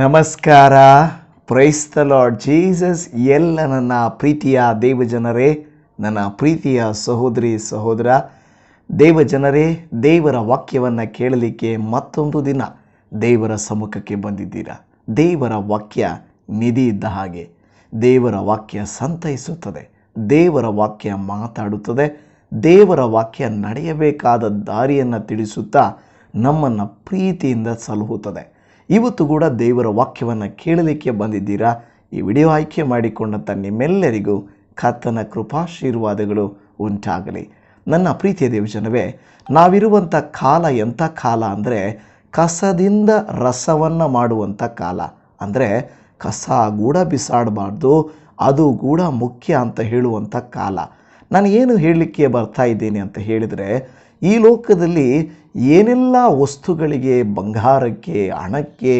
ನಮಸ್ಕಾರ. ಪ್ರೈಸ್ತ lord Jesus ಎಲ್ಲ ನನ್ನ ಪ್ರೀತಿಯ ದೇವಜನರೇ, ನನ್ನ ಪ್ರೀತಿಯ ಸಹೋದರಿ, ಸಹೋದರ. ದೇವಜನರೇ, ದೇವರ ವಾಕ್ಯವನ್ನು ಕೇಳಲಿಕ್ಕೆ ಮತ್ತೊಂದು ದಿನ ದೇವರ ಸಮ್ಮುಖಕ್ಕೆ ಬಂದಿದ್ದೀರಾ? ದೇವರ ವಾಕ್ಯ ನಿಧಿ ಇದ್ದ ಹಾಗೆ, ದೇವರ ವಾಕ್ಯ ಸಂತೈಸುತ್ತದೆ, ದೇವರ ವಾಕ್ಯ ಮಾತಾಡುತ್ತದೆ, ದೇವರ ವಾಕ್ಯ ನಡೆಯಬೇಕಾದ ದಾರಿಯನ್ನು ತಿಳಿಸುತ್ತಾ ನಮ್ಮನ್ನು ಪ್ರೀತಿಯಿಂದ ಸಲಹುತ್ತದೆ. ಇವತ್ತು ಕೂಡ ದೇವರ ವಾಕ್ಯವನ್ನು ಕೇಳಲಿಕ್ಕೆ ಬಂದಿದ್ದೀರಾ? ಈ ವಿಡಿಯೋ ಆಯ್ಕೆ ಮಾಡಿಕೊಂಡಂಥ ನಿಮ್ಮೆಲ್ಲರಿಗೂ ಕರ್ತನ ಕೃಪಾಶೀರ್ವಾದಗಳು ಉಂಟಾಗಲಿ. ನನ್ನ ಪ್ರೀತಿಯ ದೇವಜನವೇ ನಾವಿರುವಂಥ ಕಾಲ ಎಂಥ ಕಾಲ ಅಂದರೆ ಕಸದಿಂದ ರಸವನ್ನು ಮಾಡುವಂಥ ಕಾಲ. ಅಂದರೆ ಕಸ ಕೂಡ ಬಿಸಾಡಬಾರ್ದು, ಅದು ಕೂಡ ಮುಖ್ಯ ಅಂತ ಹೇಳುವಂಥ ಕಾಲ. ನಾನು ಏನು ಹೇಳಲಿಕ್ಕೆ ಬರ್ತಾ ಇದ್ದೀನಿ ಅಂತ ಹೇಳಿದರೆ ಈ ಲೋಕದಲ್ಲಿ ಏನೆಲ್ಲ ವಸ್ತುಗಳಿಗೆ, ಬಂಗಾರಕ್ಕೆ, ಹಣಕ್ಕೆ,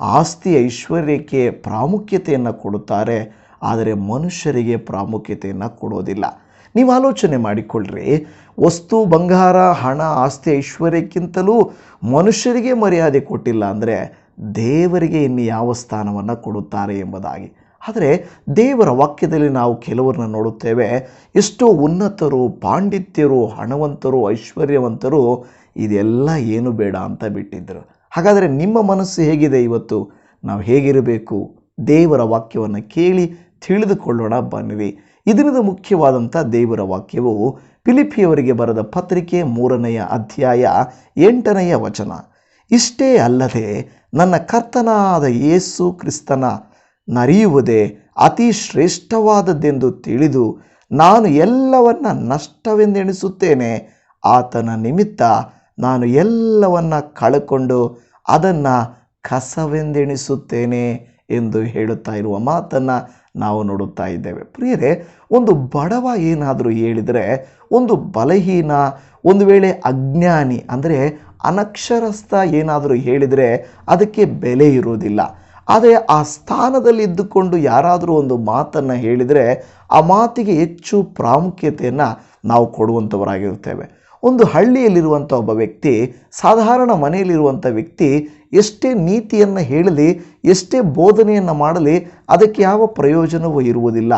ಆಸ್ತಿ ಐಶ್ವರ್ಯಕ್ಕೆ ಪ್ರಾಮುಖ್ಯತೆಯನ್ನು ಕೊಡುತ್ತಾರೆ, ಆದರೆ ಮನುಷ್ಯರಿಗೆ ಪ್ರಾಮುಖ್ಯತೆಯನ್ನು ಕೊಡೋದಿಲ್ಲ. ನೀವು ಆಲೋಚನೆ ಮಾಡಿಕೊಳ್ಳ್ರಿ ವಸ್ತು, ಬಂಗಾರ, ಹಣ, ಆಸ್ತಿ, ಐಶ್ವರ್ಯಕ್ಕಿಂತಲೂ ಮನುಷ್ಯರಿಗೆ ಮರ್ಯಾದೆ ಕೊಟ್ಟಿಲ್ಲ ಅಂದರೆ ದೇವರಿಗೆ ಇನ್ನು ಯಾವ ಸ್ಥಾನವನ್ನು ಕೊಡುತ್ತಾರೆ ಎಂಬುದಾಗಿ. ಆದರೆ ದೇವರ ವಾಕ್ಯದಲ್ಲಿ ನಾವು ಕೆಲವರನ್ನ ನೋಡುತ್ತೇವೆ, ಎಷ್ಟೋ ಉನ್ನತರು, ಪಾಂಡಿತ್ಯರು, ಹಣವಂತರು, ಐಶ್ವರ್ಯವಂತರು ಇದೆಲ್ಲ ಏನು ಬೇಡ ಅಂತ ಬಿಟ್ಟಿದ್ದರು. ಹಾಗಾದರೆ ನಿಮ್ಮ ಮನಸ್ಸು ಹೇಗಿದೆ ಇವತ್ತು? ನಾವು ಹೇಗಿರಬೇಕು? ದೇವರ ವಾಕ್ಯವನ್ನು ಕೇಳಿ ತಿಳಿದುಕೊಳ್ಳೋಣ, ಬನ್ನಿರಿ. ಇದರಿಂದ ಮುಖ್ಯವಾದಂಥ ದೇವರ ವಾಕ್ಯವು ಫಿಲಿಪಿಯವರಿಗೆ ಬರೆದ ಪತ್ರಿಕೆ ಮೂರನೆಯ ಅಧ್ಯಾಯ ಎಂಟನೆಯ ವಚನ. ಇಷ್ಟೇ ಅಲ್ಲದೆ ನನ್ನ ಕರ್ತನಾದ ಯೇಸು ಕ್ರಿಸ್ತನ ನರಿಯುವುದೇ ಅತಿ ಶ್ರೇಷ್ಠವಾದದ್ದೆಂದು ತಿಳಿದು ನಾನು ಎಲ್ಲವನ್ನ ನಷ್ಟವೆಂದೆಣಿಸುತ್ತೇನೆ. ಆತನ ನಿಮಿತ್ತ ನಾನು ಎಲ್ಲವನ್ನ ಕಳಕೊಂಡು ಅದನ್ನು ಕಸವೆಂದೆಣಿಸುತ್ತೇನೆ ಎಂದು ಹೇಳುತ್ತಾ ಇರುವ ಮಾತನ್ನು ನಾವು ನೋಡುತ್ತಾ ಇದ್ದೇವೆ. ಪ್ರಿಯರೇ, ಒಂದು ಬಡವ ಏನಾದರೂ ಹೇಳಿದರೆ, ಒಂದು ಬಲಹೀನ, ಒಂದು ವೇಳೆ ಅಜ್ಞಾನಿ, ಅಂದರೆ ಅನಕ್ಷರಸ್ಥ ಏನಾದರೂ ಹೇಳಿದರೆ ಅದಕ್ಕೆ ಬೆಲೆ ಇರುವುದಿಲ್ಲ. ಆದರೆ ಆ ಸ್ಥಾನದಲ್ಲಿ ಇದ್ದುಕೊಂಡು ಯಾರಾದರೂ ಒಂದು ಮಾತನ್ನು ಹೇಳಿದರೆ ಆ ಮಾತಿಗೆ ಹೆಚ್ಚು ಪ್ರಾಮುಖ್ಯತೆಯನ್ನು ನಾವು ಕೊಡುವಂಥವರಾಗಿರುತ್ತೇವೆ. ಒಂದು ಹಳ್ಳಿಯಲ್ಲಿರುವಂಥ ಒಬ್ಬ ವ್ಯಕ್ತಿ, ಸಾಧಾರಣ ಮನೆಯಲ್ಲಿರುವಂಥ ವ್ಯಕ್ತಿ ಎಷ್ಟೇ ನೀತಿಯನ್ನು ಹೇಳಲಿ, ಎಷ್ಟೇ ಬೋಧನೆಯನ್ನು ಮಾಡಲಿ, ಅದಕ್ಕೆ ಯಾವ ಪ್ರಯೋಜನವೂ ಇರುವುದಿಲ್ಲ.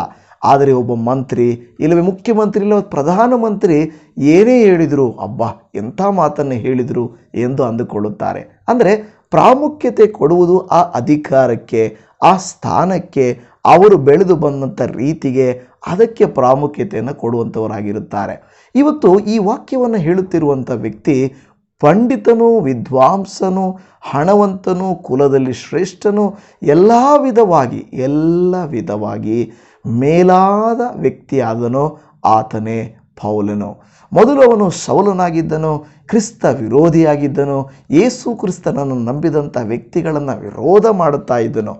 ಆದರೆ ಒಬ್ಬ ಮಂತ್ರಿ, ಇಲ್ಲವೇ ಮುಖ್ಯಮಂತ್ರಿ ಇಲ್ಲ ಪ್ರಧಾನಮಂತ್ರಿ ಏನೇ ಹೇಳಿದರು, ಅಬ್ಬಾ, ಎಂಥ ಮಾತನ್ನು ಹೇಳಿದರು? ಎಂದು ಅಂದುಕೊಳ್ಳುತ್ತಾರೆ. ಅಂದರೆ ಪ್ರಾಮುಖ್ಯತೆ ಕೊಡುವುದು ಆ ಅಧಿಕಾರಕ್ಕೆ, ಆ ಸ್ಥಾನಕ್ಕೆ, ಅವರು ಬೆಳೆದು ಬಂದಂಥ ರೀತಿಗೆ ಅದಕ್ಕೆ ಪ್ರಾಮುಖ್ಯತೆಯನ್ನು ಕೊಡುವಂಥವರಾಗಿರುತ್ತಾರೆ ಇವತ್ತು ಈ ವಾಕ್ಯವನ್ನು ಹೇಳುತ್ತಿರುವಂಥ ವ್ಯಕ್ತಿ ಪಂಡಿತನು, ವಿದ್ವಾಂಸನು, ಹಣವಂತನು, ಕುಲದಲ್ಲಿ ಶ್ರೇಷ್ಠನು, ಎಲ್ಲ ವಿಧವಾಗಿ ಎಲ್ಲ ವಿಧವಾಗಿ ಮೇಲಾದ ವ್ಯಕ್ತಿಯಾದನೋ ಆತನೇ ಪೌಲನು. ಮೊದಲು ಅವನು ಸೌಲನಾಗಿದ್ದನು ಕ್ರಿಸ್ತ ವಿರೋಧಿಯಾಗಿದ್ದನು, ಯೇಸು ಕ್ರಿಸ್ತನನ್ನು ನಂಬಿದಂಥ ವ್ಯಕ್ತಿಗಳನ್ನು ವಿರೋಧ ಮಾಡುತ್ತಾ ಇದ್ದನು.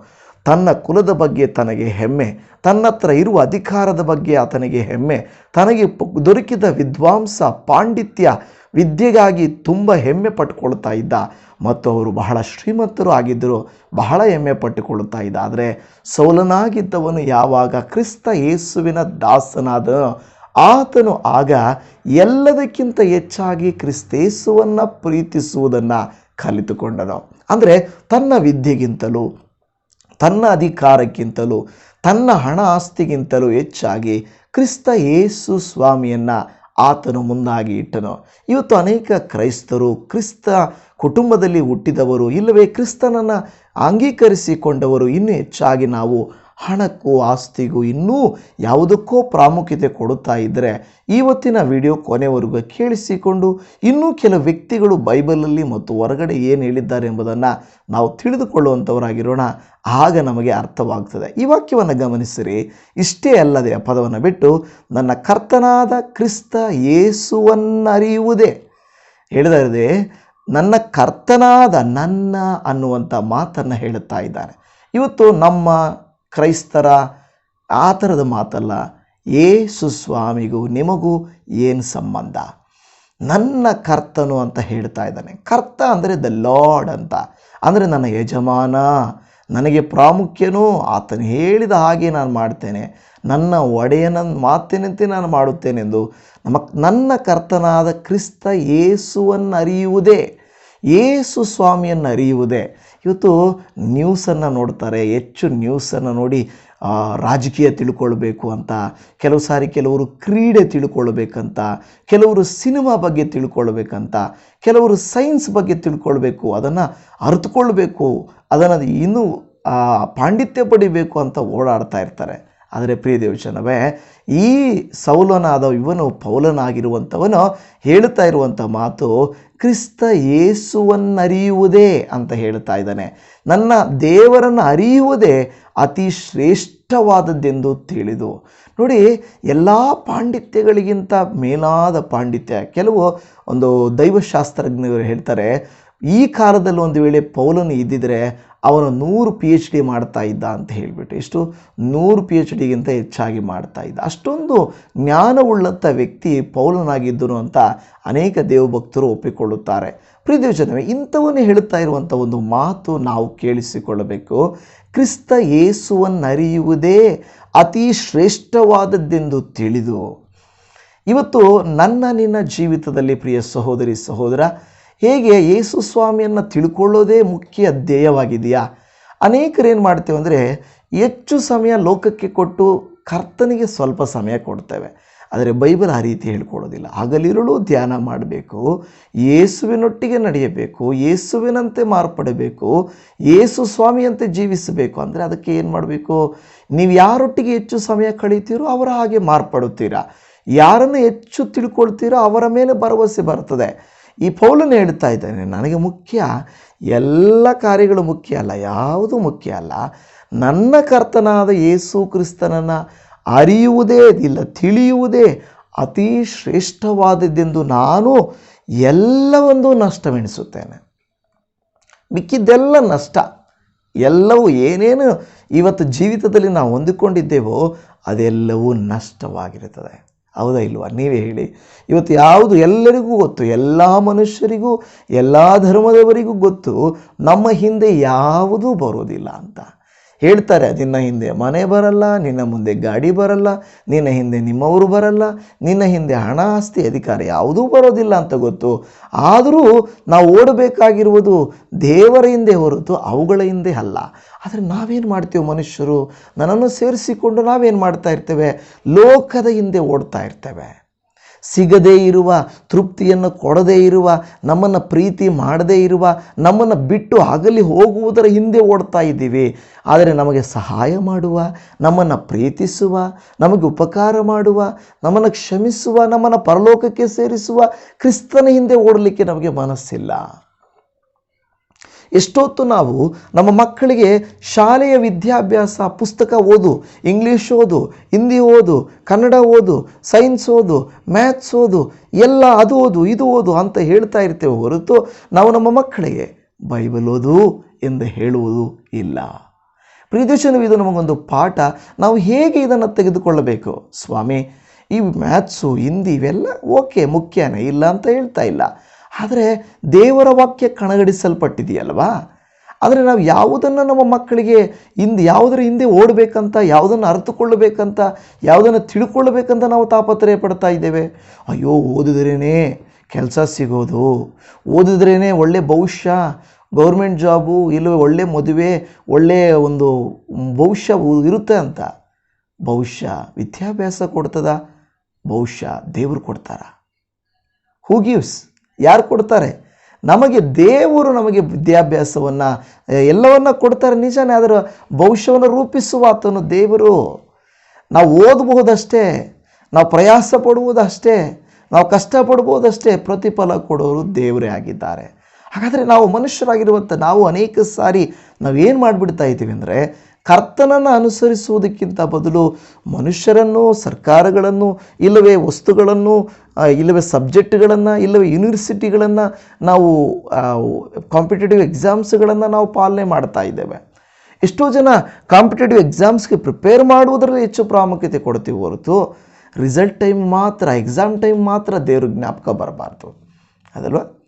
ತನ್ನ ಕುಲದ ಬಗ್ಗೆ ತನಗೆ ಹೆಮ್ಮೆ, ತನ್ನತ್ರ ಇರುವ ಅಧಿಕಾರದ ಬಗ್ಗೆ ಆತನಿಗೆ ಹೆಮ್ಮೆ, ತನಗೆ ದೊರಕಿದ ವಿದ್ವಾಂಸ ಪಾಂಡಿತ್ಯ ವಿದ್ಯೆಗಾಗಿ ತುಂಬ ಹೆಮ್ಮೆ ಪಟ್ಟುಕೊಳ್ತಾ ಇದ್ದ. ಮತ್ತು ಅವರು ಬಹಳ ಶ್ರೀಮಂತರು ಆಗಿದ್ದರು, ಬಹಳ ಹೆಮ್ಮೆ ಪಟ್ಟುಕೊಳ್ಳುತ್ತಾ ಇದ್ದ. ಆದರೆ ಸೌಲನಾಗಿದ್ದವನು ಯಾವಾಗ ಕ್ರಿಸ್ತ ಯೇಸುವಿನ ದಾಸನಾದ ಆತನು ಆಗ ಎಲ್ಲದಕ್ಕಿಂತ ಹೆಚ್ಚಾಗಿ ಕ್ರಿಸ್ತೇಸುವನ್ನು ಪ್ರೀತಿಸುವುದನ್ನು ಕಲಿತುಕೊಂಡನು. ಅಂದರೆ ತನ್ನ ವಿದ್ಯೆಗಿಂತಲೂ, ತನ್ನ ಅಧಿಕಾರಕ್ಕಿಂತಲೂ, ತನ್ನ ಹಣ ಆಸ್ತಿಗಿಂತಲೂ ಹೆಚ್ಚಾಗಿ ಕ್ರಿಸ್ತ ಯೇಸು ಸ್ವಾಮಿಯನ್ನು ಆತನು ಮುಂದಾಗಿ ಇಟ್ಟನು. ಇವತ್ತು ಅನೇಕ ಕ್ರೈಸ್ತರು ಕ್ರಿಸ್ತ ಕುಟುಂಬದಲ್ಲಿ ಹುಟ್ಟಿದವರು, ಇಲ್ಲವೇ ಕ್ರಿಸ್ತನನ್ನು ಅಂಗೀಕರಿಸಿಕೊಂಡವರು ಇನ್ನೂ ಹೆಚ್ಚಾಗಿ ನಾವು ಹಣಕ್ಕೂ ಆಸ್ತಿಗೂ ಇನ್ನೂ ಯಾವುದಕ್ಕೂ ಪ್ರಾಮುಖ್ಯತೆ ಕೊಡುತ್ತಾ ಇದ್ದರೆ ಇವತ್ತಿನ ವಿಡಿಯೋ ಕೊನೆವರೆಗೂ ಕೇಳಿಸಿಕೊಂಡು ಇನ್ನೂ ಕೆಲವು ವ್ಯಕ್ತಿಗಳು ಬೈಬಲಲ್ಲಿ ಮತ್ತು ಹೊರಗಡೆ ಏನು ಹೇಳಿದ್ದಾರೆ ಎಂಬುದನ್ನು ನಾವು ತಿಳಿದುಕೊಳ್ಳುವಂಥವರಾಗಿರೋಣ ಆಗ ನಮಗೆ ಅರ್ಥವಾಗ್ತದೆ. ಈ ವಾಕ್ಯವನ್ನು ಗಮನಿಸಿರಿ. ಇಷ್ಟೇ ಅಲ್ಲದೆ ಪದವನ್ನು ಬಿಟ್ಟು ನನ್ನ ಕರ್ತನಾದ ಕ್ರಿಸ್ತ ಯೇಸುವನ್ನರಿಯುವುದೇ. ಹೇಳಿದರೆ ನನ್ನ ಕರ್ತನಾದ ನನ್ನ ಅನ್ನುವಂಥ ಮಾತನ್ನು ಹೇಳುತ್ತಾ ಇದ್ದಾರೆ ಇವತ್ತು ನಮ್ಮ ಕ್ರೈಸ್ತರ ಆ ಥರದ ಮಾತಲ್ಲ, ಏಸು ಸ್ವಾಮಿಗೂ ನಿಮಗೂ ಏನು ಸಂಬಂಧ? ನನ್ನ ಕರ್ತನು ಅಂತ ಹೇಳ್ತಾ ಇದ್ದಾನೆ. ಕರ್ತ ಅಂದರೆ ದ ಲಾರ್ಡ್ ಅಂತ. ಅಂದರೆ ನನ್ನ ಯಜಮಾನ, ನನಗೆ ಪ್ರಾಮುಖ್ಯನೂ. ಆತನು ಹೇಳಿದ ಹಾಗೆ ನಾನು ಮಾಡ್ತೇನೆ. ನನ್ನ ಒಡೆಯನ ಮಾತಿನಂತೆ ನಾನು ಮಾಡುತ್ತೇನೆಂದು. ನಮ್ಮ, ನನ್ನ ಕರ್ತನಾದ ಕ್ರಿಸ್ತ ಯೇಸುವನ್ನು ಅರಿಯುವುದೇ ಏಸು ಸ್ವಾಮಿಯನ್ನು ಅರಿಯುವುದೇ. ಇವತ್ತು ನ್ಯೂಸನ್ನು ನೋಡ್ತಾರೆ, ಹೆಚ್ಚು ನ್ಯೂಸನ್ನು ನೋಡಿ ರಾಜಕೀಯ ತಿಳ್ಕೊಳ್ಬೇಕು ಅಂತ, ಕೆಲವು ಸಾರಿ ಕೆಲವರು ಕ್ರೀಡೆ ತಿಳ್ಕೊಳ್ಬೇಕಂತ, ಕೆಲವರು ಸಿನಿಮಾ ಬಗ್ಗೆ ತಿಳ್ಕೊಳ್ಬೇಕಂತ, ಕೆಲವರು ಸೈನ್ಸ್ ಬಗ್ಗೆ ತಿಳ್ಕೊಳ್ಬೇಕು, ಅದನ್ನು ಅರಿತುಕೊಳ್ಬೇಕು, ಅದನ್ನು ಇನ್ನೂ ಪಾಂಡಿತ್ಯ ಪಡಿಬೇಕು ಅಂತ ಓಡಾಡ್ತಾ ಇರ್ತಾರೆ. ಆದರೆ ಪ್ರಿಯ ದೇವಚನವೇ ಈ ಸೌಲನಾದ ಇವನು ಪೌಲನಾಗಿರುವಂಥವನು ಹೇಳ್ತಾ ಇರುವಂಥ ಮಾತು ಕ್ರಿಸ್ತ ಯೇಸುವನ್ನರಿಯುವುದೇ ಅಂತ ಹೇಳ್ತಾ ಇದ್ದಾನೆ. ನನ್ನ ದೇವರನ್ನು ಅರಿಯುವುದೇ ಅತಿ ಶ್ರೇಷ್ಠವಾದದ್ದೆಂದು ತಿಳಿದು. ನೋಡಿ, ಎಲ್ಲ ಪಾಂಡಿತ್ಯಗಳಿಗಿಂತ ಮೇಲಾದ ಪಾಂಡಿತ್ಯ. ಕೆಲವು ಒಂದು ದೈವಶಾಸ್ತ್ರಜ್ಞರು ಹೇಳ್ತಾರೆ ಈ ಕಾಲದಲ್ಲಿ ಒಂದು ವೇಳೆ ಪೌಲನು ಇದ್ದಿದ್ದರೆ ಅವನು ನೂರು ಪಿ ಎಚ್ ಡಿ ಮಾಡ್ತಾ ಇದ್ದ ಅಂತ ಹೇಳಿಬಿಟ್ಟು, ಎಷ್ಟು? ನೂರು ಪಿ ಎಚ್ ಡಿಗಿಂತ ಹೆಚ್ಚಾಗಿ ಮಾಡ್ತಾ ಇದ್ದ. ಅಷ್ಟೊಂದು ಜ್ಞಾನವುಳ್ಳಂಥ ವ್ಯಕ್ತಿ ಪೌಲನಾಗಿದ್ದನು ಅಂತ ಅನೇಕ ದೇವಭಕ್ತರು ಒಪ್ಪಿಕೊಳ್ಳುತ್ತಾರೆ. ಪ್ರಿಯದೇವಜನವೇ ಇಂಥವನ್ನೇ ಹೇಳುತ್ತಾ ಇರುವಂಥ ಒಂದು ಮಾತು ನಾವು ಕೇಳಿಸಿಕೊಳ್ಳಬೇಕು. ಕ್ರಿಸ್ತ ಯೇಸುವನ್ನರಿಯುವುದೇ ಅತಿ ಶ್ರೇಷ್ಠವಾದದ್ದೆಂದು ತಿಳಿದು, ಇವತ್ತು ನನ್ನ ನಿನ್ನ ಜೀವಿತದಲ್ಲಿ ಪ್ರಿಯ ಸಹೋದರಿ, ಸಹೋದರ ಹೇಗೆ ಯೇಸು ಸ್ವಾಮಿಯನ್ನು ತಿಳ್ಕೊಳ್ಳೋದೇ ಮುಖ್ಯ ಧ್ಯೇಯವಾಗಿದೆಯಾ? ಏನು ಮಾಡ್ತೇವೆ ಅಂದರೆ, ಹೆಚ್ಚು ಸಮಯ ಲೋಕಕ್ಕೆ ಕೊಟ್ಟು ಕರ್ತನಿಗೆ ಸ್ವಲ್ಪ ಸಮಯ ಕೊಡ್ತೇವೆ. ಆದರೆ ಬೈಬಲ್ ಆ ರೀತಿ ಹೇಳ್ಕೊಳ್ಳೋದಿಲ್ಲ. ಹಗಲಿರುಳು ಧ್ಯಾನ ಮಾಡಬೇಕು, ಯೇಸುವಿನೊಟ್ಟಿಗೆ ನಡೆಯಬೇಕು, ಯೇಸುವಿನಂತೆ ಮಾರ್ಪಡಬೇಕು, ಯೇಸು ಸ್ವಾಮಿಯಂತೆ ಜೀವಿಸಬೇಕು. ಅಂದರೆ ಅದಕ್ಕೆ ಏನು ಮಾಡಬೇಕು? ನೀವು ಯಾರೊಟ್ಟಿಗೆ ಹೆಚ್ಚು ಸಮಯ ಕಳೀತೀರೋ ಅವರ ಹಾಗೆ ಮಾರ್ಪಡುತ್ತೀರಾ. ಯಾರನ್ನು ಹೆಚ್ಚು ತಿಳ್ಕೊಳ್ತೀರೋ ಅವರ ಮೇಲೆ ಭರವಸೆ ಬರ್ತದೆ. ಈ ಪೌಲನ್ನು ಹೇಳ್ತಾ ಇದ್ದಾನೆ, ನನಗೆ ಮುಖ್ಯ, ಎಲ್ಲ ಕಾರ್ಯಗಳು ಮುಖ್ಯ ಅಲ್ಲ, ಯಾವುದು ಮುಖ್ಯ ಅಲ್ಲ, ನನ್ನ ಕರ್ತನಾದ ಯೇಸು ಕ್ರಿಸ್ತನನ್ನು ಅರಿಯುವುದೇ ಇಲ್ಲ, ತಿಳಿಯುವುದೇ ಅತಿ ಶ್ರೇಷ್ಠವಾದದ್ದೆಂದು ನಾನು ಎಲ್ಲವೊಂದು ನಷ್ಟವೆಣಿಸುತ್ತೇನೆ. ಮಿಕ್ಕಿದ್ದೆಲ್ಲ ನಷ್ಟ, ಎಲ್ಲವೂ ಏನೇನು ಇವತ್ತು ಜೀವಿತದಲ್ಲಿ ನಾವು ಹೊಂದಿಕೊಂಡಿದ್ದೇವೋ ಅದೆಲ್ಲವೂ ನಷ್ಟವಾಗಿರುತ್ತದೆ. ಹೌದಾ ಇಲ್ವಾ? ನೀವೇ ಹೇಳಿ. ಇವತ್ತು ಯಾವುದು ಎಲ್ಲರಿಗೂ ಗೊತ್ತು, ಎಲ್ಲ ಮನುಷ್ಯರಿಗೂ, ಎಲ್ಲ ಧರ್ಮದವರಿಗೂ ಗೊತ್ತು, ನಮ್ಮ ಹಿಂದೆ ಯಾವುದೂ ಬರೋದಿಲ್ಲ ಅಂತ. ಹೇಳ್ತಾರೆ, ನಿನ್ನ ಹಿಂದೆ ಮನೆ ಬರಲ್ಲ, ನಿನ್ನ ಮುಂದೆ ಗಾಡಿ ಬರಲ್ಲ, ನಿನ್ನ ಹಿಂದೆ ನಿಮ್ಮವರು ಬರಲ್ಲ, ನಿನ್ನ ಹಿಂದೆ ಹಣ ಆಸ್ತಿ ಅಧಿಕಾರ ಯಾವುದೂ ಬರೋದಿಲ್ಲ ಅಂತ ಗೊತ್ತು. ಆದರೂ ನಾವು ಓಡಬೇಕಾಗಿರುವುದು ದೇವರ ಹಿಂದೆ ಹೊರತು ಅವುಗಳ ಹಿಂದೆ ಅಲ್ಲ. ಆದರೆ ನಾವೇನು ಮಾಡ್ತೀವಿ ಮನುಷ್ಯರು? ನನ್ನನ್ನು ಸೇರಿಸಿಕೊಂಡು ನಾವೇನು ಮಾಡ್ತಾ ಇರ್ತೇವೆ? ಲೋಕದ ಹಿಂದೆ ಓಡ್ತಾ ಇರ್ತೇವೆ. ಸಿಗದೇ ಇರುವ, ತೃಪ್ತಿಯನ್ನು ಕೊಡದೇ ಇರುವ, ನಮ್ಮನ್ನು ಪ್ರೀತಿ ಮಾಡದೇ ಇರುವ, ನಮ್ಮನ್ನು ಬಿಟ್ಟು ಅಗಲಿ ಹೋಗುವುದರ ಹಿಂದೆ ಓಡ್ತಾ ಇದ್ದೀವಿ. ಆದರೆ ನಮಗೆ ಸಹಾಯ ಮಾಡುವ, ನಮ್ಮನ್ನು ಪ್ರೀತಿಸುವ, ನಮಗೆ ಉಪಕಾರ ಮಾಡುವ, ನಮ್ಮನ್ನು ಕ್ಷಮಿಸುವ, ನಮ್ಮನ್ನು ಪರಲೋಕಕ್ಕೆ ಸೇರಿಸುವ ಕ್ರಿಸ್ತನ ಹಿಂದೆ ಓಡಲಿಕ್ಕೆ ನಮಗೆ ಮನಸ್ಸಿಲ್ಲ. ಎಷ್ಟೊತ್ತು ನಾವು ನಮ್ಮ ಮಕ್ಕಳಿಗೆ ಶಾಲೆಯ ವಿದ್ಯಾಭ್ಯಾಸ, ಪುಸ್ತಕ ಓದು ಇಂಗ್ಲೀಷ್ ಓದು, ಹಿಂದಿ ಓದು, ಕನ್ನಡ ಓದು ಸೈನ್ಸ್ ಓದು ಮ್ಯಾಥ್ಸ್ ಓದು, ಎಲ್ಲ ಅದು ಓದು, ಇದು ಓದು ಅಂತ ಹೇಳ್ತಾ ಇರ್ತೇವೆ ಹೊರತು ನಾವು ನಮ್ಮ ಮಕ್ಕಳಿಗೆ ಬೈಬಲ್ ಓದು ಎಂದು ಹೇಳುವುದು ಇಲ್ಲ. ಪ್ರೀತಿಶನು ಇದು ನಮಗೊಂದು ಪಾಠ. ನಾವು ಹೇಗೆ ಇದನ್ನು ತೆಗೆದುಕೊಳ್ಳಬೇಕು? ಸ್ವಾಮಿ, ಈ ಮ್ಯಾಥ್ಸು ಹಿಂದಿ ಇವೆಲ್ಲ ಓಕೆ, ಮುಖ್ಯನೇ, ಇಲ್ಲ ಅಂತ ಹೇಳ್ತಾ ಇಲ್ಲ. ಆದರೆ ದೇವರ ವಾಕ್ಯ ಕಣಗಡಿಸಲ್ಪಟ್ಟಿದೆಯಲ್ವಾ? ಆದರೆ ನಾವು ಯಾವುದನ್ನು ನಮ್ಮ ಮಕ್ಕಳಿಗೆ ಹಿಂದೆ ಯಾವುದರ ಹಿಂದೆ ಓಡಬೇಕಂತ, ಯಾವುದನ್ನು ಅರ್ಥಕೊಳ್ಳಬೇಕಂತ ಯಾವುದನ್ನು ತಿಳ್ಕೊಳ್ಬೇಕಂತ ನಾವು ತಾಪತ್ರಯ ಪಡ್ತಾ ಇದ್ದೇವೆ. ಅಯ್ಯೋ ಓದಿದ್ರೇ ಕೆಲಸ ಸಿಗೋದು. ಓದಿದ್ರೇ ಒಳ್ಳೆ ಭವಿಷ್ಯ, ಗೌರ್ಮೆಂಟ್ ಜಾಬು ಇಲ್ಲವೇ ಒಳ್ಳೆ ಮದುವೆ ಒಳ್ಳೆಯ ಒಂದು ಭವಿಷ್ಯ ಇರುತ್ತೆ ಅಂತ. ಭವಿಷ್ಯ ವಿದ್ಯಾಭ್ಯಾಸ ಕೊಡ್ತದ, ಭವಿಷ್ಯ ದೇವರು ಕೊಡ್ತಾರ. ಹೂ ಗಿವ್ಸ್ ಯಾರು ಕೊಡ್ತಾರೆ? ನಮಗೆ ದೇವರು ನಮಗೆ ವಿದ್ಯಾಭ್ಯಾಸವನ್ನು ಎಲ್ಲವನ್ನ ಕೊಡ್ತಾರೆ ನಿಜನೇ ಅದರ ಭವಿಷ್ಯವನ್ನು ರೂಪಿಸುವ ಆತನು ದೇವರು. ನಾವು ಓದಬಹುದಷ್ಟೇ, ನಾವು ಪ್ರಯಾಸ ಪಡುವುದಷ್ಟೇ, ನಾವು ಕಷ್ಟಪಡ್ಬೋದಷ್ಟೇ ಪ್ರತಿಫಲ ಕೊಡೋರು ದೇವರೇ ಆಗಿದ್ದಾರೆ. ಹಾಗಾದರೆ ನಾವು ಮನುಷ್ಯರಾಗಿರುವಂಥ ನಾವು ಅನೇಕ ಸಾರಿ ನಾವೇನು ಮಾಡಿಬಿಡ್ತಾ ಇದ್ದೀವಿ ಅಂದರೆ ಕರ್ತನನ್ನು ಅನುಸರಿಸುವುದಕ್ಕಿಂತ ಬದಲು ಮನುಷ್ಯರನ್ನು, ಸರ್ಕಾರಗಳನ್ನು, ಇಲ್ಲವೇ ವಸ್ತುಗಳನ್ನು ಇಲ್ಲವೇ ಸಬ್ಜೆಕ್ಟ್ಗಳನ್ನು, ಇಲ್ಲವೇ ಯೂನಿವರ್ಸಿಟಿಗಳನ್ನು ನಾವು ಕಾಂಪಿಟೇಟಿವ್ ಎಕ್ಸಾಮ್ಸ್ಗಳನ್ನು ನಾವು ಪಾಲನೆ ಮಾಡ್ತಾ ಇದ್ದೇವೆ. ಎಷ್ಟೋ ಜನ ಕಾಂಪಿಟೇಟಿವ್ ಎಕ್ಸಾಮ್ಸ್ಗೆ ಪ್ರಿಪೇರ್ ಮಾಡುವುದರಲ್ಲಿ ಹೆಚ್ಚು ಪ್ರಾಮುಖ್ಯತೆ ಕೊಡ್ತೀವಿ ಹೊರತು ರಿಸಲ್ಟ್ ಟೈಮ್ ಮಾತ್ರ, ಎಕ್ಸಾಮ್ ಟೈಮ್ ಮಾತ್ರ ದೇವ್ರ ಜ್ಞಾಪಕ ಬರಬಾರ್ದು. ಅದಲ್ವಾ?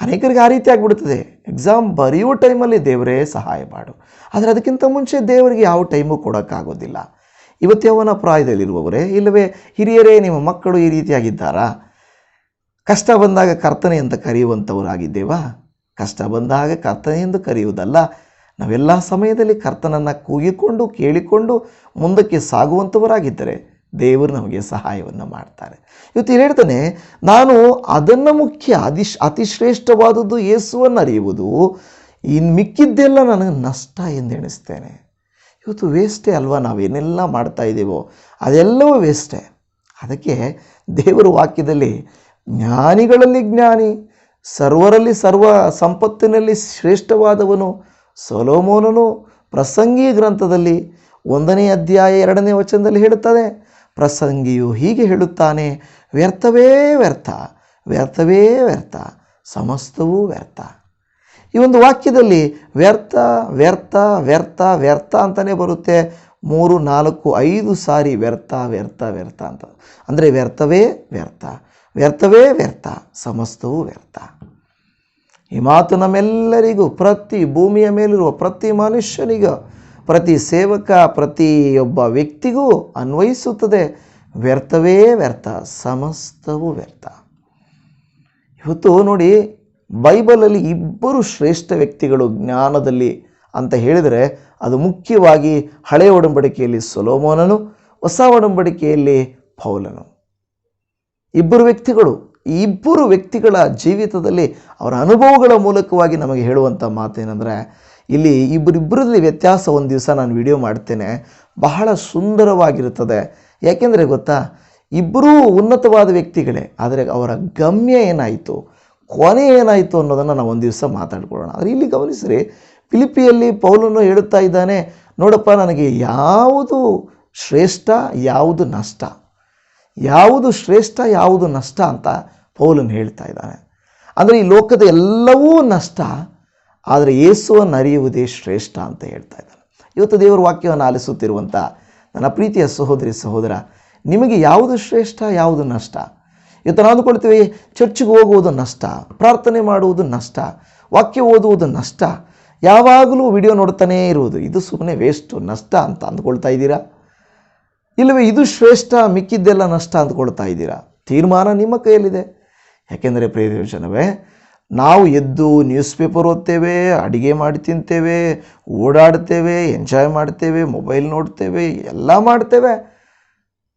ಅನೇಕರಿಗೆ ಆ ರೀತಿ ಆಗಿಬಿಡ್ತದೆ ಎಕ್ಸಾಮ್ ಬರೆಯುವ ಟೈಮಲ್ಲಿ ದೇವರೇ ಸಹಾಯ ಮಾಡು. ಆದರೆ ಅದಕ್ಕಿಂತ ಮುಂಚೆ ದೇವರಿಗೆ ಯಾವ ಟೈಮು ಕೊಡೋಕ್ಕಾಗೋದಿಲ್ಲ. ಇವತ್ತು ಯಾವನ ಪ್ರಾಯದಲ್ಲಿರುವವರೇ, ಇಲ್ಲವೇ ಹಿರಿಯರೇ, ನಿಮ್ಮ ಮಕ್ಕಳು ಈ ರೀತಿಯಾಗಿದ್ದಾರಾ? ಕಷ್ಟ ಬಂದಾಗ ಕರ್ತನೆ ಅಂತ ಕರೆಯುವಂಥವರಾಗಿದ್ದೇವಾ ಕಷ್ಟ ಬಂದಾಗ ಕರ್ತನೆ ಎಂದು ಕರೆಯುವುದಲ್ಲ. ನಾವೆಲ್ಲ ಸಮಯದಲ್ಲಿ ಕರ್ತನನ್ನು ಕೂಗಿಕೊಂಡು, ಕೇಳಿಕೊಂಡು ಮುಂದಕ್ಕೆ ಸಾಗುವಂಥವರಾಗಿದ್ದರೆ ದೇವರು ನಮಗೆ ಸಹಾಯವನ್ನು ಮಾಡ್ತಾರೆ. ಇವತ್ತು ಹೇಳ್ತಾನೆ, ನಾನು ಅದನ್ನು ಮುಖ್ಯ ಅತಿ ಶ್ರೇಷ್ಠವಾದದ್ದು ಯೇಸುವನ್ನು ಅರಿಯುವುದು ಇನ್ನು ಮಿಕ್ಕಿದ್ದೆಲ್ಲ ನನಗೆ ನಷ್ಟ ಎಂದೆಣಿಸ್ತೇನೆ ಇವತ್ತು ವೇಸ್ಟೇ ಅಲ್ವಾ ನಾವೇನೆಲ್ಲ ಮಾಡ್ತಾ ಇದ್ದೀವೋ, ಅದೆಲ್ಲವೂ ವೇಸ್ಟೇ. ಅದಕ್ಕೆ ದೇವರ ವಾಕ್ಯದಲ್ಲಿ, ಜ್ಞಾನಿಗಳಲ್ಲಿ ಜ್ಞಾನಿ, ಸರ್ವರಲ್ಲಿ ಸರ್ವ ಸಂಪತ್ತಿನಲ್ಲಿ ಶ್ರೇಷ್ಠವಾದವನು, ಸೊಲೋಮೋನನು ಪ್ರಸಂಗಿ ಗ್ರಂಥದಲ್ಲಿ ಒಂದನೇ ಅಧ್ಯಾಯ ಎರಡನೇ ವಚನದಲ್ಲಿ ಹೇಳುತ್ತದೆ ಪ್ರಸಂಗಿಯು ಹೀಗೆ ಹೇಳುತ್ತಾನೆ, ವ್ಯರ್ಥವೇ ವ್ಯರ್ಥ ವ್ಯರ್ಥವೇ ವ್ಯರ್ಥ, ಸಮಸ್ತವೂ ವ್ಯರ್ಥ. ಈ ಒಂದು ವಾಕ್ಯದಲ್ಲಿ ವ್ಯರ್ಥ ವ್ಯರ್ಥ ವ್ಯರ್ಥ ವ್ಯರ್ಥ ಅಂತಲೇ ಬರುತ್ತೆ. ಮೂರು, ನಾಲ್ಕು, ಐದು ಸಾರಿ ವ್ಯರ್ಥ ವ್ಯರ್ಥ ವ್ಯರ್ಥ ಅಂತ. ಅಂದರೆ ವ್ಯರ್ಥವೇ ವ್ಯರ್ಥ ವ್ಯರ್ಥವೇ ವ್ಯರ್ಥ, ಸಮಸ್ತವೂ ವ್ಯರ್ಥ. ಈ ಮಾತು ನಮ್ಮೆಲ್ಲರಿಗೂ ಪ್ರತಿ ಭೂಮಿಯ ಮೇಲಿರುವ ಪ್ರತಿ ಮನುಷ್ಯನಿಗೂ ಪ್ರತಿ ಸೇವಕ ಪ್ರತಿಯೊಬ್ಬ ವ್ಯಕ್ತಿಗೂ ಅನ್ವಯಿಸುತ್ತದೆ, ವ್ಯರ್ಥವೇ ವ್ಯರ್ಥ, ಸಮಸ್ತವೂ ವ್ಯರ್ಥ. ಇವತ್ತು ನೋಡಿ, ಬೈಬಲಲ್ಲಿ ಇಬ್ಬರು ಶ್ರೇಷ್ಠ ವ್ಯಕ್ತಿಗಳು ಜ್ಞಾನದಲ್ಲಿ ಅಂತ ಹೇಳಿದರೆ, ಅದು ಮುಖ್ಯವಾಗಿ ಹಳೆಯ ಒಡಂಬಡಿಕೆಯಲ್ಲಿ ಸೊಲೋಮೋನನು, ಹೊಸ ಒಡಂಬಡಿಕೆಯಲ್ಲಿ ಪೌಲನು. ಇಬ್ಬರು ವ್ಯಕ್ತಿಗಳು ಈ ಇಬ್ಬರು ವ್ಯಕ್ತಿಗಳ ಜೀವಿತದಲ್ಲಿ ಅವರ ಅನುಭವಗಳ ಮೂಲಕವಾಗಿ ನಮಗೆ ಹೇಳುವಂಥ ಮಾತೇನೆಂದರೆ ಇಲ್ಲಿ ಇಬ್ಬರಿಬ್ಬರಲ್ಲಿ ವ್ಯತ್ಯಾಸ ಒಂದು ದಿವಸ ನಾನು ವಿಡಿಯೋ ಮಾಡ್ತೇನೆ. ಬಹಳ ಸುಂದರವಾಗಿರುತ್ತದೆ. ಯಾಕೆಂದರೆ ಗೊತ್ತಾ? ಇಬ್ಬರೂ ಉನ್ನತವಾದ ವ್ಯಕ್ತಿಗಳೇ. ಆದರೆ ಅವರ ಗಮ್ಯ ಏನಾಯಿತು? ಕೊನೆ ಏನಾಯಿತು ಅನ್ನೋದನ್ನು ನಾವು ಒಂದು ದಿವಸ ಮಾತಾಡ್ಕೊಳ್ಳೋಣ. ಆದರೆ ಇಲ್ಲಿ ಗಮನಿಸ್ರಿ, ಫಿಲಿಪಿಯಲ್ಲಿ ಪೌಲನ್ನು ಹೇಳುತ್ತಾ ಇದ್ದಾನೆ, ನೋಡಪ್ಪ, ನನಗೆ ಯಾವುದು ಶ್ರೇಷ್ಠ, ಯಾವುದು ನಷ್ಟ? ಯಾವುದು ಶ್ರೇಷ್ಠ, ಯಾವುದು ನಷ್ಟ ಅಂತ ಪೌಲನ್ನು ಹೇಳ್ತಾ ಇದ್ದಾನೆ. ಅಂದರೆ ಈ ಲೋಕದ ಎಲ್ಲವೂ ನಷ್ಟ. ಆದರೆ ಯೇಸುವನ್ನು ಅರಿಯುವುದೇ ಶ್ರೇಷ್ಠ ಅಂತ ಹೇಳ್ತಾ ಇದ್ದಾನೆ. ಇವತ್ತು ದೇವರ ವಾಕ್ಯವನ್ನು ಆಲಿಸುತ್ತಿರುವಂಥ ನನ್ನ ಪ್ರೀತಿಯ ಸಹೋದರಿ, ಸಹೋದರ, ನಿಮಗೆ ಯಾವುದು ಶ್ರೇಷ್ಠ, ಯಾವುದು ನಷ್ಟ? ಇವತ್ತು ನಾವು ಅಂದ್ಕೊಳ್ತೀವಿ, ಚರ್ಚ್ಗೆ ಹೋಗುವುದು ನಷ್ಟ, ಪ್ರಾರ್ಥನೆ ಮಾಡುವುದು ನಷ್ಟ, ವಾಕ್ಯ ಓದುವುದು ನಷ್ಟ, ಯಾವಾಗಲೂ ವಿಡಿಯೋ ನೋಡ್ತಾನೇ ಇರುವುದು, ಇದು ಸುಮ್ಮನೆ ವೇಸ್ಟು ನಷ್ಟ ಅಂತ ಅಂದ್ಕೊಳ್ತಾ ಇದ್ದೀರಾ? ಇಲ್ಲವೇ, ಇದು ಶ್ರೇಷ್ಠ, ಮಿಕ್ಕಿದ್ದೆಲ್ಲ ನಷ್ಟ ಅಂದ್ಕೊಳ್ತಾ ಇದ್ದೀರಾ? ತೀರ್ಮಾನ ನಿಮ್ಮ ಕೈಯಲ್ಲಿದೆ. ಯಾಕೆಂದರೆ ಪ್ರಯೋಜನವೇ ನಾವು ಎದ್ದು ನ್ಯೂಸ್ ಪೇಪರ್ ಓದ್ತೇವೆ, ಅಡುಗೆ ಮಾಡಿ ತಿಂತೇವೆ, ಓಡಾಡ್ತೇವೆ ಎಂಜಾಯ್ ಮಾಡ್ತೇವೆ ಮೊಬೈಲ್ ನೋಡ್ತೇವೆ, ಎಲ್ಲ ಮಾಡ್ತೇವೆ.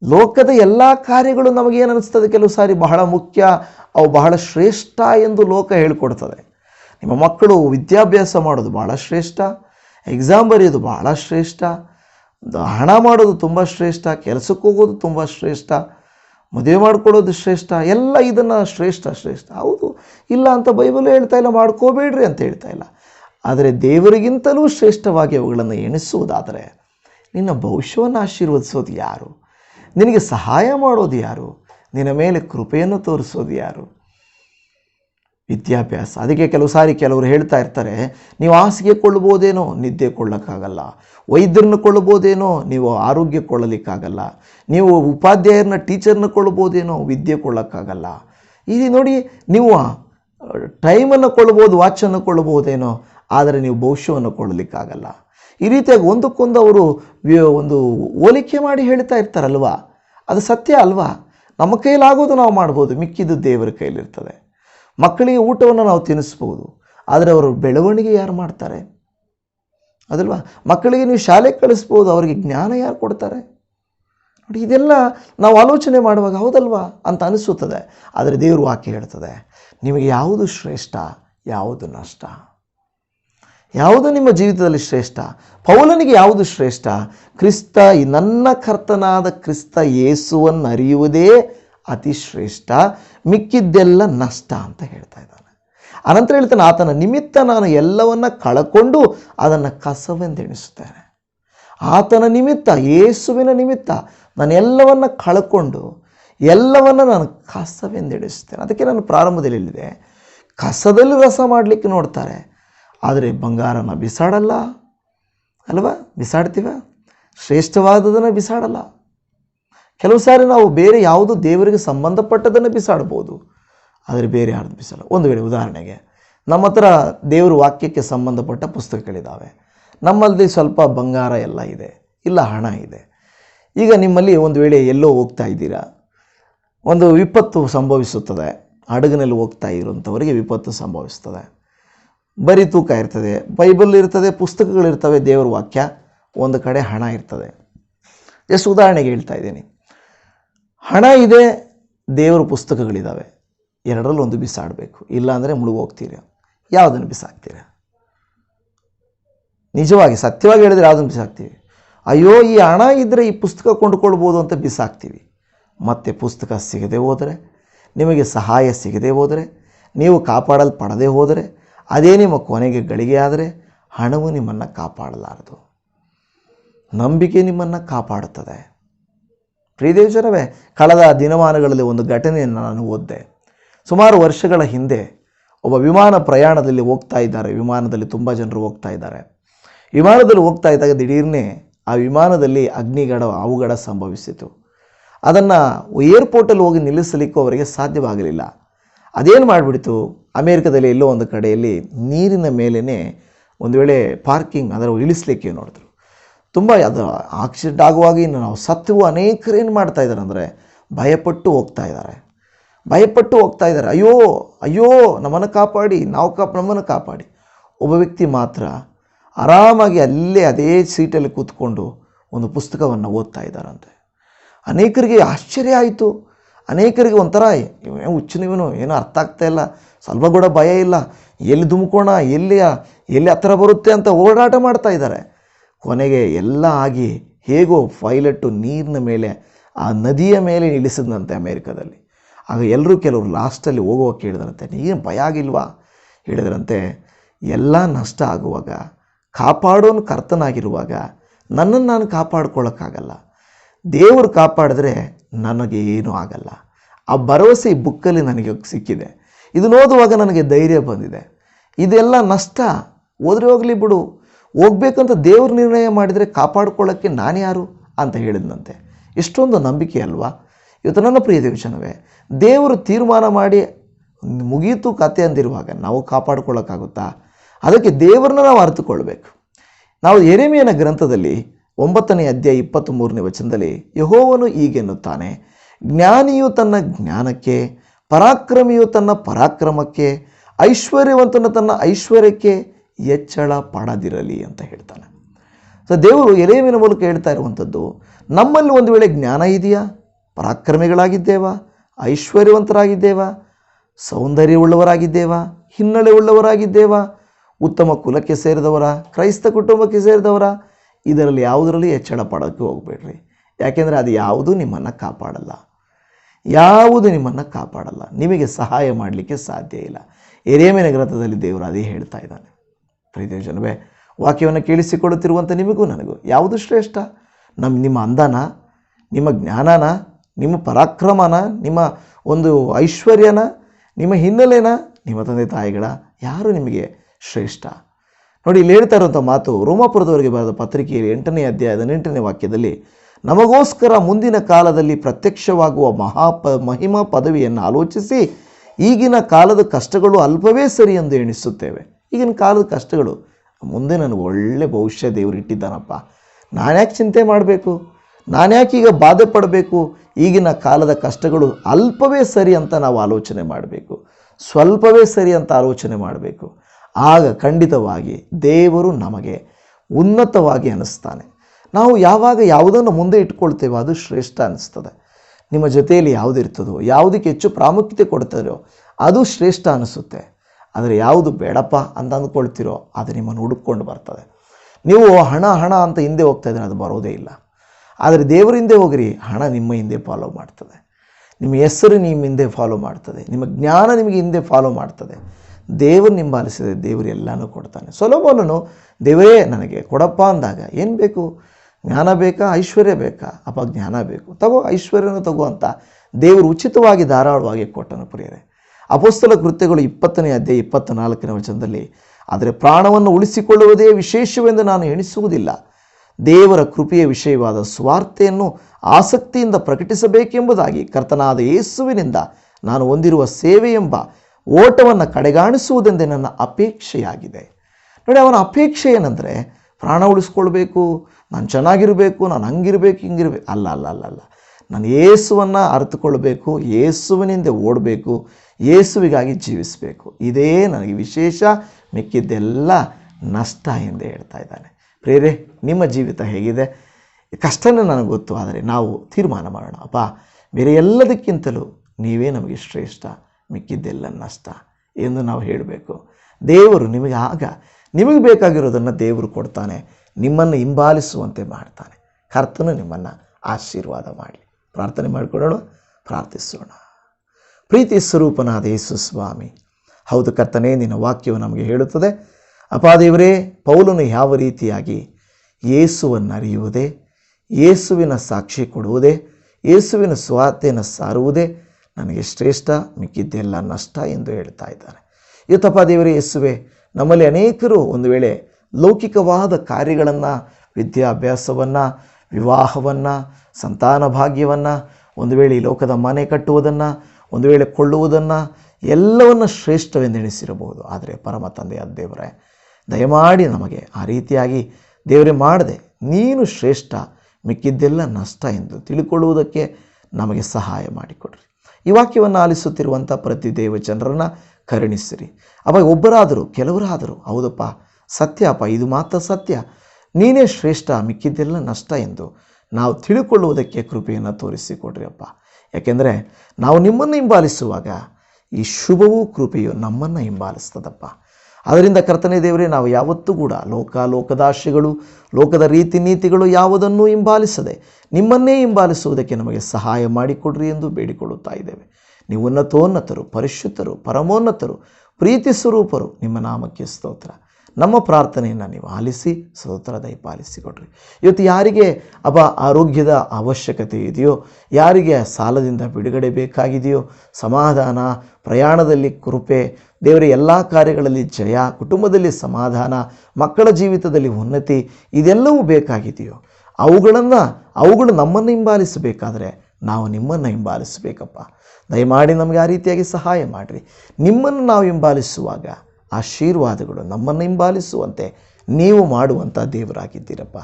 ಲೋಕದ ಎಲ್ಲ ಕಾರ್ಯಗಳು ನಮಗೇನು ಅನಿಸ್ತದೆ ಕೆಲವು ಸಾರಿ ಬಹಳ ಮುಖ್ಯ, ಅವು ಬಹಳ ಶ್ರೇಷ್ಠ ಎಂದು ಲೋಕ ಹೇಳಿಕೊಡ್ತದೆ. ನಿಮ್ಮ ಮಕ್ಕಳು ವಿದ್ಯಾಭ್ಯಾಸ ಮಾಡೋದು ಬಹಳ ಶ್ರೇಷ್ಠ ಎಕ್ಸಾಮ್ ಬರೆಯೋದು ಬಹಳ ಶ್ರೇಷ್ಠ ಹಣ ಮಾಡೋದು ತುಂಬ ಶ್ರೇಷ್ಠ, ಕೆಲಸಕ್ಕೆ ಹೋಗೋದು ತುಂಬ ಶ್ರೇಷ್ಠ. ಮದುವೆ ಮಾಡ್ಕೊಳ್ಳೋದು ಶ್ರೇಷ್ಠ, ಎಲ್ಲ ಇದನ್ನು ಶ್ರೇಷ್ಠ ಶ್ರೇಷ್ಠ. ಹೌದು, ಇಲ್ಲ ಅಂತ ಬೈಬಲ್ ಹೇಳ್ತಾ ಇಲ್ಲ, ಮಾಡ್ಕೋಬೇಡ್ರಿ ಅಂತ ಹೇಳ್ತಾ ಇಲ್ಲ. ಆದರೆ ದೇವರಿಗಿಂತಲೂ ಶ್ರೇಷ್ಠವಾಗಿ ಅವುಗಳನ್ನು ಎಣಿಸುವುದಾದರೆ ನಿನ್ನ ಭವಿಷ್ಯವನ್ನು ಆಶೀರ್ವದಿಸೋದು ಯಾರು? ನಿನಗೆ ಸಹಾಯ ಮಾಡೋದು ಯಾರು? ನಿನ್ನ ಮೇಲೆ ಕೃಪೆಯನ್ನು ತೋರಿಸೋದು ಯಾರು? ವಿದ್ಯಾಭ್ಯಾಸ. ಅದಕ್ಕೆ ಕೆಲವು ಸಾರಿ ಕೆಲವರು ಹೇಳ್ತಾ ಇರ್ತಾರೆ, ನೀವು ಹಾಸಿಗೆ ಕೊಳ್ಳಬೋದೇನೋ ನಿದ್ದೆ ಕೊಳ್ಳೋಕ್ಕಾಗಲ್ಲ. ವೈದ್ಯರನ್ನ ಕೊಳ್ಳಬೋದೇನೋ ನೀವು ಆರೋಗ್ಯ ಕೊಳ್ಳಲಿಕ್ಕಾಗಲ್ಲ. ನೀವು ಉಪಾಧ್ಯಾಯರನ್ನ ಟೀಚರ್ನ ಕೊಳ್ಳಬೋದೇನೋ ವಿದ್ಯೆ ಕೊಳ್ಳೋಕ್ಕಾಗಲ್ಲ. ಇಲ್ಲಿ ನೋಡಿ, ನೀವು ಟೈಮನ್ನು ಕೊಳ್ಳಬೋದು ವಾಚನ್ನು ಕೊಳ್ಳಬಹುದೇನೋ? ಆದರೆ ನೀವು ಭವಿಷ್ಯವನ್ನು ಕೊಳ್ಳಲಿಕ್ಕಾಗಲ್ಲ. ಈ ರೀತಿಯಾಗಿ ಒಂದಕ್ಕೊಂದು ಅವರು ಒಂದು ಹೋಲಿಕೆ ಮಾಡಿ ಹೇಳ್ತಾ ಇರ್ತಾರಲ್ವಾ? ಅದು ಸತ್ಯ ಅಲ್ವಾ? ನಮ್ಮ ಕೈಲಾಗೋದು ನಾವು ಮಾಡ್ಬೋದು, ಮಿಕ್ಕಿದ್ದು ದೇವರ ಕೈಲಿರ್ತದೆ. ಮಕ್ಕಳಿಗೆ ಊಟವನ್ನು ನಾವು ತಿನ್ನಿಸ್ಬೋದು ಆದರೆ ಅವರು ಬೆಳವಣಿಗೆ ಯಾರು ಮಾಡ್ತಾರೆ? ಅದಲ್ವಾ? ಮಕ್ಕಳಿಗೆ ನೀವು ಶಾಲೆಗೆ ಕಳಿಸ್ಬೋದು, ಅವರಿಗೆ ಜ್ಞಾನ ಯಾರು ಕೊಡ್ತಾರೆ? ನೋಡಿ, ಇದೆಲ್ಲ ನಾವು ಆಲೋಚನೆ ಮಾಡುವಾಗ ಹೌದಲ್ವಾ ಅಂತ ಅನಿಸುತ್ತದೆ. ಆದರೆ ದೇವರು ವಾಕ್ಯ ಹೇಳ್ತದೆ, ನಿಮಗೆ ಯಾವುದು ಶ್ರೇಷ್ಠ, ಯಾವುದು ನಷ್ಟ? ಯಾವುದು ನಿಮ್ಮ ಜೀವಿತದಲ್ಲಿ ಶ್ರೇಷ್ಠ? ಪೌಲನಿಗೆ ಯಾವುದು ಶ್ರೇಷ್ಠ? ಕ್ರಿಸ್ತ ನನ್ನ ಕರ್ತನಾದ ಕ್ರಿಸ್ತ ಯೇಸುವನ್ನು ಅರಿಯುವುದೇ ಅತಿ ಶ್ರೇಷ್ಠ ಮಿಕ್ಕಿದ್ದೆಲ್ಲ ನಷ್ಟ ಅಂತ ಹೇಳ್ತಾ ಇದ್ದಾನೆ. ಅನಂತರ ಹೇಳ್ತಾನೆ, ಆತನ ನಿಮಿತ್ತ ನಾನು ಎಲ್ಲವನ್ನ ಕಳಕೊಂಡು ಅದನ್ನು ಕಸವೆಂದೆಣಿಸುತ್ತೇನೆ. ಆತನ ನಿಮಿತ್ತ, ಯೇಸುವಿನ ನಿಮಿತ್ತ ನಾನು ಎಲ್ಲವನ್ನ ಕಳಕೊಂಡು ಎಲ್ಲವನ್ನ ನಾನು ಕಸವೆಂದೆಣಿಸುತ್ತೇನೆ. ಅದಕ್ಕೆ ನಾನು ಪ್ರಾರಂಭದಲ್ಲಿ ಹೇಳಿದೆ, ಕಸದಲ್ಲಿ ರಸ ಮಾಡಲಿಕ್ಕೆ ನೋಡ್ತಾರೆ, ಆದರೆ ಬಂಗಾರನ ಬಿಸಾಡಲ್ಲ. ಅಲ್ವಾ? ಬಿಸಾಡ್ತೀವ? ಶ್ರೇಷ್ಠವಾದದನ್ನು ಬಿಸಾಡಲ್ಲ. ಕೆಲವು ಸಾರಿ ನಾವು ಬೇರೆ ಯಾವುದು ದೇವರಿಗೆ ಸಂಬಂಧಪಟ್ಟದನ್ನು ಬಿಸಾಡ್ಬೋದು. ಆದರೆ ಬೇರೆ ಯಾರ್ದು ಬಿಸಾಡ ಒಂದು ವೇಳೆ ಉದಾಹರಣೆಗೆ, ನಮ್ಮ ಹತ್ರ ದೇವರ ವಾಕ್ಯಕ್ಕೆ ಸಂಬಂಧಪಟ್ಟ ಪುಸ್ತಕಗಳಿದ್ದಾವೆ ನಮ್ಮಲ್ಲಿ ಸ್ವಲ್ಪ ಬಂಗಾರ ಎಲ್ಲ ಇದೆ, ಇಲ್ಲ ಹಣ ಇದೆ. ಈಗ ನಿಮ್ಮಲ್ಲಿ ಒಂದು ವೇಳೆ ಎಲ್ಲೋ ಹೋಗ್ತಾ ಇದ್ದೀರಾ? ಒಂದು ವಿಪತ್ತು ಸಂಭವಿಸುತ್ತದೆ. ಹಡಗಿನಲ್ಲಿ ಹೋಗ್ತಾ ಇರುವಂಥವರಿಗೆ ವಿಪತ್ತು ಸಂಭವಿಸ್ತದೆ ಬರೀ ತೂಕ ಇರ್ತದೆ, ಬೈಬಲ್ ಇರ್ತದೆ, ಪುಸ್ತಕಗಳಿರ್ತವೆ, ದೇವರ ವಾಕ್ಯ, ಒಂದು ಕಡೆ ಹಣ ಇರ್ತದೆ. ಎಷ್ಟು ಉದಾಹರಣೆಗೆ ಹೇಳ್ತಾ ಇದ್ದೀನಿ. ಹಣ ಇದೆ, ದೇವರ ಪುಸ್ತಕಗಳಿದ್ದಾವೆ ಎರಡರಲ್ಲಿ ಒಂದು ಬಿಸಾಡಬೇಕು. ಇಲ್ಲಾಂದರೆ ಮುಳುಗೋಗ್ತೀರಿ. ಯಾವುದನ್ನು ಬಿಸಾಕ್ತೀರ? ನಿಜವಾಗಿ, ಸತ್ಯವಾಗಿ ಹೇಳಿದ್ರೆ ಯಾವುದನ್ನು ಬಿಸಾಕ್ತೀವಿ ಅಯ್ಯೋ, ಈ ಹಣ ಇದ್ದರೆ ಈ ಪುಸ್ತಕ ಕೊಂಡುಕೊಳ್ಬೋದು ಅಂತ ಬಿಸಾಕ್ತೀವಿ. ಮತ್ತೆ ಪುಸ್ತಕ ಸಿಗದೆ ಹೋದರೆ, ನಿಮಗೆ ಸಹಾಯ ಸಿಗದೆ ಹೋದರೆ, ನೀವು ಕಾಪಾಡಲ್ಪಡದೆ ಹೋದರೆ, ಅದೇ ನಿಮ್ಮ ಕೊನೆಗೆ ಗಳಿಗೆ ಆದರೆ, ಹಣವು ನಿಮ್ಮನ್ನು ಕಾಪಾಡಲಾರದು. ನಂಬಿಕೆ ನಿಮ್ಮನ್ನು ಕಾಪಾಡುತ್ತದೆ. ಪ್ರಿಯದೇವಜನವೇ ಕಳೆದ ದಿನಮಾನಗಳಲ್ಲಿ ಒಂದು ಘಟನೆಯನ್ನು ನಾನು ಓದಿದೆ. ಸುಮಾರು ವರ್ಷಗಳ ಹಿಂದೆ ಒಬ್ಬ ವಿಮಾನ ಪ್ರಯಾಣದಲ್ಲಿ ಹೋಗ್ತಾ ಇದ್ದಾರೆ. ವಿಮಾನದಲ್ಲಿ ತುಂಬ ಜನರು ಹೋಗ್ತಾ ಇದ್ದಾರೆ. ವಿಮಾನದಲ್ಲಿ ಹೋಗ್ತಾ ಇದ್ದಾಗ ದಿಢೀರ್ನೆ ಆ ವಿಮಾನದಲ್ಲಿ ಅಗ್ನಿಗಡ ಅವಘಡ ಸಂಭವಿಸಿತು. ಅದನ್ನು ಏರ್ಪೋರ್ಟಲ್ಲಿ ಹೋಗಿ ನಿಲ್ಲಿಸಲಿಕ್ಕೂ ಅವರಿಗೆ ಸಾಧ್ಯವಾಗಲಿಲ್ಲ. ಅದೇನು ಮಾಡಿಬಿಡ್ತು? ಅಮೇರಿಕದಲ್ಲಿ ಎಲ್ಲೋ ಒಂದು ಕಡೆಯಲ್ಲಿ ನೀರಿನ ಮೇಲೇ ಒಂದು ವೇಳೆ ಪಾರ್ಕಿಂಗ್, ಅದರ ಇಳಿಸ್ಲಿಕ್ಕೆ ನೋಡಿದ್ರು. ತುಂಬ ಅದು ಆಕ್ಸಿಡೆಂಟ್ ಆಗುವಾಗ ಇನ್ನು ನಾವು ಸತ್ವ ಅನೇಕರು ಏನು ಮಾಡ್ತಾ ಇದ್ದಾರೆ ಅಂದರೆ ಭಯಪಟ್ಟು ಹೋಗ್ತಾ ಇದ್ದಾರೆ. ಭಯಪಟ್ಟು ಹೋಗ್ತಾ ಇದ್ದಾರೆ. ಅಯ್ಯೋ ಅಯ್ಯೋ, ನಮ್ಮನ್ನು ಕಾಪಾಡಿ, ನಾವು ಕಾಪ್, ನಮ್ಮನ್ನು ಕಾಪಾಡಿ. ಒಬ್ಬ ವ್ಯಕ್ತಿ ಮಾತ್ರ ಆರಾಮಾಗಿ ಅಲ್ಲೇ ಅದೇ ಸೀಟಲ್ಲಿ ಕೂತ್ಕೊಂಡು ಒಂದು ಪುಸ್ತಕವನ್ನು ಓದ್ತಾ ಇದ್ದಾರಂತೆ. ಅನೇಕರಿಗೆ ಆಶ್ಚರ್ಯ ಆಯಿತು. ಅನೇಕರಿಗೆ ಒಂಥರ ಹುಚ್ಚು ಹುಚ್ಚಿನವನು ಏನೂ ಅರ್ಥ ಆಗ್ತಾ ಇಲ್ಲ. ಸ್ವಲ್ಪ ಕೂಡ ಭಯ ಇಲ್ಲ. ಎಲ್ಲಿ ಧುಮ್ಕೋಣ, ಎಲ್ಲಿಯ, ಎಲ್ಲಿ ಹತ್ರ ಬರುತ್ತೆ ಅಂತ ಓಡಾಟ ಮಾಡ್ತಾ ಇದ್ದಾರೆ. ಕೊನೆಗೆ ಎಲ್ಲ ಆಗಿ ಹೇಗೋ ಪೈಲಟ್ಟು ನೀರಿನ ಮೇಲೆ, ಆ ನದಿಯ ಮೇಲೆ ಇಳಿಸಿದಂತೆ ಅಮೇರಿಕಾದಲ್ಲಿ. ಆಗ ಎಲ್ಲರೂ ಕೆಲವರು ಲಾಸ್ಟಲ್ಲಿ ಹೋಗೋಕೆ ಕೇಳಿದ್ರಂತೆ ನೀನು ಭಯ ಆಗಿಲ್ವಾ? ಹೇಳಿದ್ರಂತೆ, ಎಲ್ಲ ನಷ್ಟ ಆಗುವಾಗ, ಕಾಪಾಡೋನು ಕರ್ತನಾಗಿರುವಾಗ ನನ್ನನ್ನು ನಾನು ಕಾಪಾಡ್ಕೊಳ್ಳೋಕ್ಕಾಗಲ್ಲ ದೇವರು ಕಾಪಾಡಿದ್ರೆ ನನಗೆ ಏನೂ ಆಗಲ್ಲ. ಆ ಭರವಸೆ ಈ ಬುಕ್ಕಲ್ಲಿ ನನಗೆ ಸಿಕ್ಕಿದೆ. ಇದನ್ನು ಓದುವಾಗ ನನಗೆ ಧೈರ್ಯ ಬಂದಿದೆ. ಇದೆಲ್ಲ ನಷ್ಟ. ಹೋದ್ರೆ ಹೋಗಲಿ ಬಿಡು. ಹೋಗ್ಬೇಕಂತ ದೇವ್ರ ನಿರ್ಣಯ ಮಾಡಿದರೆ ಕಾಪಾಡ್ಕೊಳ್ಳೋಕ್ಕೆ ನಾನು ಯಾರು ಅಂತ ಹೇಳಿದಂತೆ ಇಷ್ಟೊಂದು ನಂಬಿಕೆ ಅಲ್ವಾ? ಇವತ್ತು ನನ್ನ ಪ್ರಿಯ ದೇವಚನವೇ ದೇವರು ತೀರ್ಮಾನ ಮಾಡಿ ಮುಗಿಯಿತು ಕತೆ ಅಂದಿರುವಾಗ ನಾವು ಕಾಪಾಡ್ಕೊಳ್ಳೋಕ್ಕಾಗುತ್ತಾ? ಅದಕ್ಕೆ ದೇವರನ್ನ ನಾವು ಅರಿತುಕೊಳ್ಬೇಕು. ನಾವು ಎರೆಮೆಯನ ಗ್ರಂಥದಲ್ಲಿ ಒಂಬತ್ತನೇ ಅಧ್ಯಾಯ ಇಪ್ಪತ್ತ್ ಮೂರನೇ ವಚನದಲ್ಲಿ ಯಹೋವನು ಈಗೆನ್ನುತ್ತಾನೆ ಜ್ಞಾನಿಯು ತನ್ನ ಜ್ಞಾನಕ್ಕೆ, ಪರಾಕ್ರಮಿಯು ತನ್ನ ಪರಾಕ್ರಮಕ್ಕೆ, ಐಶ್ವರ್ಯವಂತನ ತನ್ನ ಐಶ್ವರ್ಯಕ್ಕೆ ಹೆಚ್ಚಳ ಪಡದಿರಲಿ ಅಂತ ಹೇಳ್ತಾನೆ. ಸೊ ದೇವರು ಎಲೆಯವಿನ ಮೂಲಕ ಹೇಳ್ತಾ ಇರುವಂಥದ್ದು, ನಮ್ಮಲ್ಲಿ ಒಂದು ವೇಳೆ ಜ್ಞಾನ ಇದೆಯಾ? ಪರಾಕ್ರಮಿಗಳಾಗಿದ್ದೇವಾ? ಐಶ್ವರ್ಯವಂತರಾಗಿದ್ದೇವಾ? ಸೌಂದರ್ಯವುಳ್ಳವರಾಗಿದ್ದೇವಾ? ಹಿನ್ನೆಲೆ ಉಳ್ಳವರಾಗಿದ್ದೇವಾ ಉತ್ತಮ ಕುಲಕ್ಕೆ ಸೇರಿದವರ? ಕ್ರೈಸ್ತ ಕುಟುಂಬಕ್ಕೆ ಸೇರಿದವರ? ಇದರಲ್ಲಿ ಯಾವುದರಲ್ಲಿ ಹೆಚ್ಚಳ ಪಡೋಕ್ಕೆ ಹೋಗಬೇಡ್ರಿ. ಯಾಕೆಂದರೆ ಅದು ಯಾವುದೂ ನಿಮ್ಮನ್ನು ಕಾಪಾಡಲ್ಲ. ಯಾವುದು ನಿಮ್ಮನ್ನು ಕಾಪಾಡಲ್ಲ. ನಿಮಗೆ ಸಹಾಯ ಮಾಡಲಿಕ್ಕೆ ಸಾಧ್ಯ ಇಲ್ಲ. ಎರೇಮಿನ ಗ್ರಂಥದಲ್ಲಿ ದೇವರು ಅದೇ ಹೇಳ್ತಾ ಇದ್ದಾನೆ. ಪ್ರೀತಿಯ ಜನವೇ ವಾಕ್ಯವನ್ನು ಕೇಳಿಸಿಕೊಳ್ಳುತ್ತಿರುವಂಥ ನಿಮಗೂ ನನಗೂ ಯಾವುದು ಶ್ರೇಷ್ಠ? ನಮ್ಮ, ನಿಮ್ಮ ಅಂದನ, ನಿಮ್ಮ ಜ್ಞಾನನ, ನಿಮ್ಮ ಪರಾಕ್ರಮನ, ನಿಮ್ಮ ಒಂದು ಐಶ್ವರ್ಯನ, ನಿಮ್ಮ ಹಿನ್ನೆಲೆನ, ನಿಮ್ಮ ತಂದೆ ತಾಯಿಗಳ ಯಾರು ನಿಮಗೆ ಶ್ರೇಷ್ಠ? ನೋಡಿ, ಇಲ್ಲಿ ಹೇಳ್ತಾ ಇರುವಂಥ ಮಾತು ರೋಮಾಪುರದವರಿಗೆ ಬರೆದ ಪತ್ರಿಕೆಯಲ್ಲಿ ಎಂಟನೇ ಅಧ್ಯಾಯದ ಎಂಟನೇ ವಾಕ್ಯದಲ್ಲಿ, ನಮಗೋಸ್ಕರ ಮುಂದಿನ ಕಾಲದಲ್ಲಿ ಪ್ರತ್ಯಕ್ಷವಾಗುವ ಮಹಾಪ ಮಹಿಮಾ ಪದವಿಯನ್ನು ಆಲೋಚಿಸಿ, ಈಗಿನ ಕಾಲದ ಕಷ್ಟಗಳು ಅಲ್ಪವೇ ಸರಿ ಎಂದು ಎಣಿಸುತ್ತೇವೆ. ಈಗಿನ ಕಾಲದ ಕಷ್ಟಗಳು. ಮುಂದೆ ನನಗೆ ಒಳ್ಳೆ ಭವಿಷ್ಯ ದೇವರು ಇಟ್ಟಿದ್ದಾನಪ್ಪ. ನಾನ್ಯಾಕೆ ಚಿಂತೆ ಮಾಡಬೇಕು? ನಾನ್ಯಾಕೆ ಈಗ ಬಾಧೆ ಪಡಬೇಕು? ಈಗಿನ ಕಾಲದ ಕಷ್ಟಗಳು ಅಲ್ಪವೇ ಸರಿ ಅಂತ ನಾವು ಆಲೋಚನೆ ಮಾಡಬೇಕು. ಸ್ವಲ್ಪವೇ ಸರಿ ಅಂತ ಆಲೋಚನೆ ಮಾಡಬೇಕು. ಆಗ ಖಂಡಿತವಾಗಿ ದೇವರು ನಮಗೆ ಉನ್ನತವಾಗಿ ಅನ್ನಿಸ್ತಾನೆ ನಾವು ಯಾವಾಗ ಯಾವುದನ್ನು ಮುಂದೆ ಇಟ್ಕೊಳ್ತೇವೋ ಅದು ಶ್ರೇಷ್ಠ ಅನ್ನಿಸ್ತದೆ ನಿಮ್ಮ ಜೊತೆಯಲ್ಲಿ ಯಾವುದಿರ್ತದೋ ಯಾವುದಕ್ಕೆ ಹೆಚ್ಚು ಪ್ರಾಮುಖ್ಯತೆ ಕೊಡ್ತಾರೋ ಅದು ಶ್ರೇಷ್ಠ ಅನಿಸುತ್ತೆ. ಆದರೆ ಯಾವುದು ಬೇಡಪ್ಪ ಅಂತ ಅಂದ್ಕೊಳ್ತಿರೋ ಅದು ನಿಮ್ಮನ್ನು ಹುಡುಕೊಂಡು ಬರ್ತದೆ. ನೀವು ಹಣ ಹಣ ಅಂತ ಹಿಂದೆ ಹೋಗ್ತಾ ಇದ್ರೆ ಅದು ಬರೋದೇ ಇಲ್ಲ. ಆದರೆ ದೇವರ ಹಿಂದೆ ಹೋಗಿರಿ, ಹಣ ನಿಮ್ಮ ಹಿಂದೆ ಫಾಲೋ ಮಾಡ್ತದೆ. ನಿಮ್ಮ ಹೆಸರು ನಿಮ್ಮ ಹಿಂದೆ ಫಾಲೋ ಮಾಡ್ತದೆ. ನಿಮ್ಮ ಜ್ಞಾನ ನಿಮಗೆ ಹಿಂದೆ ಫಾಲೋ ಮಾಡ್ತದೆ. ದೇವರು ನಿಂಬಾಲಿಸಿದರೆ ದೇವರು ಎಲ್ಲನೂ ಕೊಡ್ತಾನೆ. ಸೊಲೋಮೋನನು ದೇವರೇ ನನಗೆ ಕೊಡಪ್ಪ ಅಂದಾಗ ಏನು ಬೇಕು? ಜ್ಞಾನ ಬೇಕಾ? ಐಶ್ವರ್ಯ ಬೇಕಾ? ಅಪ್ಪ ಜ್ಞಾನ ಬೇಕು. ತಗೋ, ಐಶ್ವರ್ಯನೂ ತಗೋ ಅಂತ ದೇವರು ಉಚಿತವಾಗಿ ಧಾರಾಳವಾಗಿ ಕೊಟ್ಟನು ಪ್ರಿಯರೇ. ಅಪೋಸ್ತಲ ಕೃತ್ಯಗಳು ಇಪ್ಪತ್ತನೇ ಅಧ್ಯಾಯ ಇಪ್ಪತ್ತ ನಾಲ್ಕನೇ ವಚನದಲ್ಲಿ, ಆದರೆ ಪ್ರಾಣವನ್ನು ಉಳಿಸಿಕೊಳ್ಳುವುದೇ ವಿಶೇಷವೆಂದು ನಾನು ಎಣಿಸುವುದಿಲ್ಲ. ದೇವರ ಕೃಪೆಯ ವಿಷಯವಾದ ಸ್ವಾರ್ಥೆಯನ್ನು ಆಸಕ್ತಿಯಿಂದ ಪ್ರಕಟಿಸಬೇಕೆಂಬುದಾಗಿ ಕರ್ತನಾದ ಯೇಸುವಿನಿಂದ ನಾನು ಹೊಂದಿರುವ ಸೇವೆ ಎಂಬ ಓಟವನ್ನು ಕಡೆಗಾಣಿಸುವುದೆಂದೇ ನನ್ನ ಅಪೇಕ್ಷೆಯಾಗಿದೆ. ನೋಡಿ, ಅವನ ಅಪೇಕ್ಷೆ ಏನಂದರೆ, ಪ್ರಾಣ ಉಳಿಸ್ಕೊಳ್ಬೇಕು, ನಾನು ಚೆನ್ನಾಗಿರಬೇಕು, ನಾನು ಹಂಗಿರಬೇಕು, ಹಿಂಗಿರಬೇಕು, ಅಲ್ಲ ಅಲ್ಲ ಅಲ್ಲ ಅಲ್ಲ. ನಾನು ಯೇಸುವನ್ನು ಅರಿತುಕೊಳ್ಬೇಕು, ಯೇಸುವಿನಿಂದ ಓಡಬೇಕು ಯೇಸುವಿಗಾಗಿ ಜೀವಿಸಬೇಕು. ಇದೇ ನನಗೆ ವಿಶೇಷ, ಮಿಕ್ಕಿದ್ದೆಲ್ಲ ನಷ್ಟ ಎಂದು ಹೇಳ್ತಾ ಇದ್ದಾನೆ. ಪ್ರೇರೆ ನಿಮ್ಮ ಜೀವಿತ ಹೇಗಿದೆ? ಕಷ್ಟನೇ ನನಗೆ ಗೊತ್ತು, ಆದರೆ ನಾವು ತೀರ್ಮಾನ ಮಾಡೋಣ. ಅಪ್ಪ ಬೇರೆ ಎಲ್ಲದಕ್ಕಿಂತಲೂ ನೀವೇ ನಮಗೆ ಶ್ರೇಷ್ಠ, ಮಿಕ್ಕಿದ್ದೆಲ್ಲ ನಷ್ಟ ಎಂದು ನಾವು ಹೇಳಬೇಕು. ದೇವರು ನಿಮಗೆ ಆಗ, ನಿಮಗೆ ಬೇಕಾಗಿರೋದನ್ನು ದೇವರು ಕೊಡ್ತಾನೆ, ನಿಮ್ಮನ್ನು ಹಿಂಬಾಲಿಸುವಂತೆ ಮಾಡ್ತಾನೆ. ಕರ್ತನು ನಿಮ್ಮನ್ನು ಆಶೀರ್ವಾದ ಮಾಡಲಿ. ಪ್ರಾರ್ಥನೆ ಮಾಡಿಕೊಡೋಣ ಪ್ರಾರ್ಥಿಸೋಣ. ಪ್ರೀತಿ ಸ್ವರೂಪನಾದ ಯೇಸು ಸ್ವಾಮಿ. ಹೌದು, ಕರ್ತನೇ, ನಿನ್ನ ವಾಕ್ಯವು ನಮಗೆ ಹೇಳುತ್ತದೆ. ಅಪಾದೇವರೇ ಪೌಲನು ಯಾವ ರೀತಿಯಾಗಿ ಯೇಸುವನ್ನು ಅರಿಯುವುದೇ, ಯೇಸುವಿನ ಸಾಕ್ಷಿ ಕೊಡುವುದೇ, ಯೇಸುವಿನ ಸ್ವಾರ್ಥೆಯನ್ನು ಸಾರುವುದೇ ನನಗೆ ಶ್ರೇಷ್ಠ, ಮಿಕ್ಕಿದ್ದೆಲ್ಲ ನಷ್ಟ ಎಂದು ಹೇಳ್ತಾ ಇದ್ದಾರೆ ಇವತ್ತಪ್ಪ ದೇವರೇ, ಯೇಸುವೆ, ನಮ್ಮಲ್ಲಿ ಅನೇಕರು ಒಂದು ವೇಳೆ ಲೌಕಿಕವಾದ ಕಾರ್ಯಗಳನ್ನು, ವಿದ್ಯಾಭ್ಯಾಸವನ್ನು, ವಿವಾಹವನ್ನು, ಸಂತಾನ ಭಾಗ್ಯವನ್ನು, ಒಂದು ವೇಳೆ ಲೋಕದ ಮನೆ ಕಟ್ಟುವುದನ್ನು ಒಂದು ವೇಳೆ ಕೊಳ್ಳುವುದನ್ನು ಎಲ್ಲವನ್ನು ಶ್ರೇಷ್ಠವೆಂದೆಣಿಸಿರಬಹುದು ಆದರೆ ಪರಮ ತಂದೆಯಾದ ದೇವರೇ, ದಯಮಾಡಿ ನಮಗೆ ಆ ರೀತಿಯಾಗಿ ದೇವರೇ ಮಾಡದೆ ನೀನು ಶ್ರೇಷ್ಠ, ಮಿಕ್ಕಿದ್ದೆಲ್ಲ ನಷ್ಟ ಎಂದು ತಿಳ್ಕೊಳ್ಳುವುದಕ್ಕೆ ನಮಗೆ ಸಹಾಯ ಮಾಡಿಕೊಡ್ರಿ. ಈ ವಾಕ್ಯವನ್ನು ಆಲಿಸುತ್ತಿರುವಂಥ ಪ್ರತಿ ದೇವ ಜನರನ್ನು ಕರುಣಿಸಿರಿ. ಅವಾಗ ಒಬ್ಬರಾದರೂ, ಕೆಲವರಾದರೂ, ಹೌದಪ್ಪ, ಸತ್ಯ ಅಪ್ಪ, ಇದು ಮಾತ್ರ ಸತ್ಯ. ನೀನೇ ಶ್ರೇಷ್ಠ, ಮಿಕ್ಕಿದ್ದೆಲ್ಲ ನಷ್ಟ ಎಂದು ನಾವು ತಿಳ್ಕೊಳ್ಳುವುದಕ್ಕೆ ಕೃಪೆಯನ್ನು ತೋರಿಸಿಕೊಡ್ರಿ ಅಪ್ಪ. ಯಾಕೆಂದರೆ ನಾವು ನಿಮ್ಮನ್ನು ಹಿಂಬಾಲಿಸುವಾಗ ಈ ಶುಭವೂ ಕೃಪೆಯು ನಮ್ಮನ್ನು ಹಿಂಬಾಲಿಸ್ತದಪ್ಪ. ಅದರಿಂದ ಕರ್ತನೆ ದೇವರೇ, ನಾವು ಯಾವತ್ತೂ ಕೂಡ ಲೋಕ ಲೋಕದಾಶೆಗಳು ಲೋಕದ ರೀತಿ ನೀತಿಗಳು ಯಾವುದನ್ನೂ ಹಿಂಬಾಲಿಸದೆ ನಿಮ್ಮನ್ನೇ ಹಿಂಬಾಲಿಸುವುದಕ್ಕೆ ನಮಗೆ ಸಹಾಯ ಮಾಡಿಕೊಡ್ರಿ ಎಂದು ಬೇಡಿಕೊಳ್ಳುತ್ತಾ ಇದ್ದೇವೆ. ನೀವು ಉನ್ನತೋನ್ನತರು, ಪರಿಶುದ್ಧರು, ಪರಮೋನ್ನತರು, ಪ್ರೀತಿ ಸ್ವರೂಪರು, ನಿಮ್ಮ ನಾಮಕ್ಕೆ ಸ್ತೋತ್ರ. ನಮ್ಮ ಪ್ರಾರ್ಥನೆಯನ್ನು ನೀವು ಆಲಿಸಿ ಸ್ತೋತ್ರ ದಯಪಾಲಿಸಿಕೊಡ್ರಿ ಇವತ್ತು ಯಾರಿಗೆ ಅಬ ಆರೋಗ್ಯದ ಅವಶ್ಯಕತೆ ಇದೆಯೋ, ಯಾರಿಗೆ ಸಾಲದಿಂದ ಬಿಡುಗಡೆ ಬೇಕಾಗಿದೆಯೋ, ಸಮಾಧಾನ, ಪ್ರಯಾಣದಲ್ಲಿ ಕೃಪೆ, ದೇವರ ಎಲ್ಲ ಕಾರ್ಯಗಳಲ್ಲಿ ಜಯ, ಕುಟುಂಬದಲ್ಲಿ ಸಮಾಧಾನ, ಮಕ್ಕಳ ಜೀವಿತದಲ್ಲಿ ಉನ್ನತಿ, ಇದೆಲ್ಲವೂ ಬೇಕಾಗಿದೆಯೋ, ಅವುಗಳನ್ನು, ಅವುಗಳು ನಮ್ಮನ್ನು ಹಿಂಬಾಲಿಸಬೇಕಾದ್ರೆ ನಾವು ನಿಮ್ಮನ್ನು ಹಿಂಬಾಲಿಸಬೇಕಪ್ಪ. ದಯಮಾಡಿ ನಮಗೆ ಆ ರೀತಿಯಾಗಿ ಸಹಾಯ ಮಾಡಿರಿ. ನಿಮ್ಮನ್ನು ನಾವು ಹಿಂಬಾಲಿಸುವಾಗ ಆಶೀರ್ವಾದಗಳು ನಮ್ಮನ್ನು ಹಿಂಬಾಲಿಸುವಂತೆ ನೀವು ಮಾಡುವಂಥ ದೇವರಾಗಿದ್ದೀರಪ್ಪ.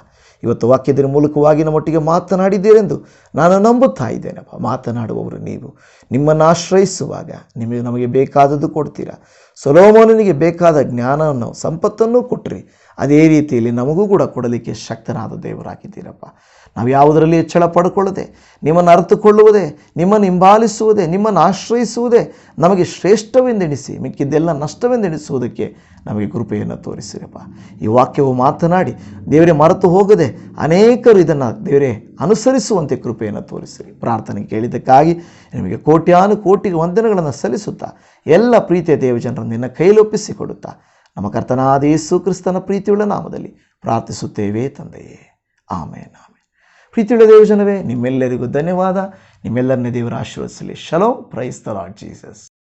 ಇವತ್ತು ವಾಕ್ಯದ ಮೂಲಕವಾಗಿ ನಮ್ಮೊಟ್ಟಿಗೆ ಮಾತನಾಡಿದ್ದೀರೆಂದು ನಾನು ನಂಬುತ್ತಾ ಇದ್ದೇನಪ್ಪ. ಮಾತನಾಡುವವರು ನೀವು. ನಿಮ್ಮನ್ನು ಆಶ್ರಯಿಸುವಾಗ ನಿಮಗೆ ನಮಗೆ ಬೇಕಾದದ್ದು ಕೊಡ್ತೀರಾ. ಸೊಲೋಮೋನಿಗೆ ಬೇಕಾದ ಜ್ಞಾನವನ್ನು ಸಂಪತ್ತನ್ನು ಕೊಟ್ಟರೆ ಅದೇ ರೀತಿಯಲ್ಲಿ ನಮಗೂ ಕೂಡ ಕೊಡಲಿಕ್ಕೆ ಶಕ್ತನಾದ ದೇವರಾಗಿದ್ದೀರಪ್ಪ. ನಾವು ಯಾವುದರಲ್ಲಿ ಹೆಚ್ಚಳ ಪಡ್ಕೊಳ್ಳದೆ, ನಿಮ್ಮನ್ನು ಅರ್ಥಕೊಳ್ಳುವುದೇ ನಿಮ್ಮನ್ನು ಹಿಂಬಾಲಿಸುವುದೇ, ನಿಮ್ಮನ್ನು ಆಶ್ರಯಿಸುವುದೇ, ನಮಗೆ ಶ್ರೇಷ್ಠವೆಂದೆಣಿಸಿ, ಮಿಕ್ಕಿದ್ದೆಲ್ಲ ನಷ್ಟವೆಂದೆಣಿಸುವುದಕ್ಕೆ ನಮಗೆ ಕೃಪೆಯನ್ನು ತೋರಿಸಿರಪ್ಪ. ಈ ವಾಕ್ಯವು ಮಾತನಾಡಿ, ದೇವರೇ ಮರೆತು ಹೋಗದೆ ಅನೇಕರು ಇದನ್ನು ದೇವರೇ ಅನುಸರಿಸುವಂತೆ ಕೃಪೆಯನ್ನು ತೋರಿಸಿರಿ. ಪ್ರಾರ್ಥನೆ ಕೇಳಿದ್ದಕ್ಕಾಗಿ ನಿಮಗೆ ಕೋಟ್ಯಾನು ಕೋಟಿಗೆ ವಂದನೆಗಳನ್ನು ಸಲ್ಲಿಸುತ್ತಾ, ಎಲ್ಲ ಪ್ರೀತಿಯ ದೇವಜನರನ್ನು ನಿನ್ನ ಕೈಲೊಪ್ಪಿಸಿಕೊಡುತ್ತಾ ನಮ್ಮ ಕರ್ತನಾದ ಯೇಸು ಕ್ರಿಸ್ತನ ಪ್ರೀತಿಯುಳ್ಳ ನಾಮದಲ್ಲಿ ಪ್ರಾರ್ಥಿಸುತ್ತೇವೆ ತಂದೆಯೇ. ಆಮೇನ್ ಆಮೇನ್. ಪ್ರೀತಿಯುಳ್ಳ ದೇವಜನವೇ, ನಿಮ್ಮೆಲ್ಲರಿಗೂ ಧನ್ಯವಾದ. ನಿಮ್ಮೆಲ್ಲರನ್ನೇ ದೇವರ ಆಶೀರ್ವದಿಸಲಿ. ಶಲೋ, ಪ್ರೈಸ್ ದ ಲಾರ್ಡ್ ಜೀಸಸ್.